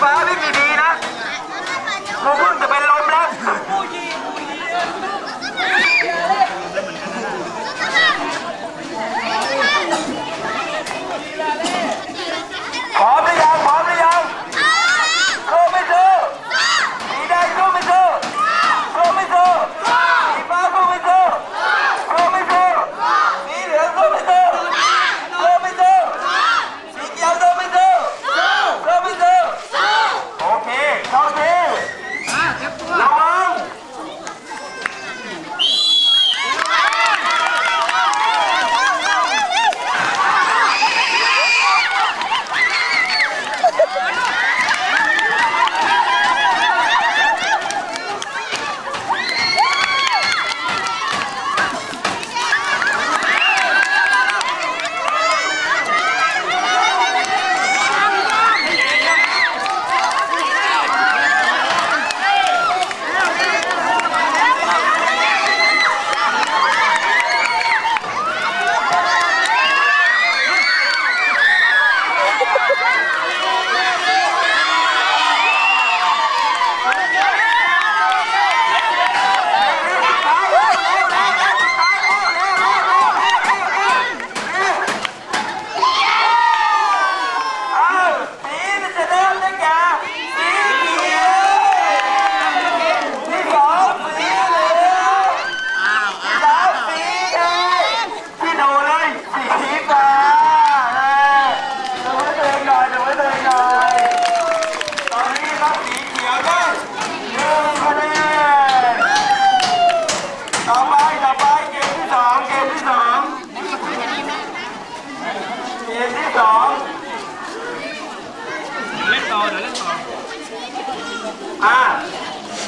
ฟ้าพี่ดีนะกูพึ่งจะเป็นลมแล้ว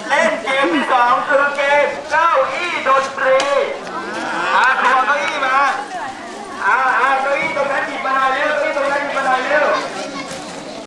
เล่นเกมที่สองคือเกมเก้าอี้ดนตรี